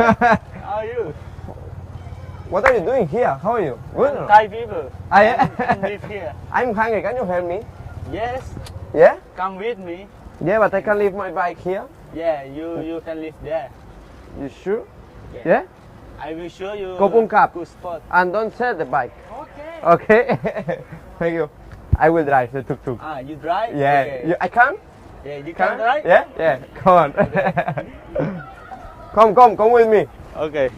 How are you? what are you doing here? How are you? Good. not? Thai people. I, Come live here. I'm hungry. Can you help me? Yes. Yeah? Come with me. Yeah, but I can leave my bike here. Yeah, you you can live there. You sure? Yeah. Yeah? I will show you. Go Kap. Good spot. And don't sell the bike. Okay. Okay? Thank you. I will drive the tuk tuk. Ah, you drive? Yeah. Okay. You, I can? yeah, you Can? can drive? Yeah? Yeah. Come on. come, come, come with me. Okay.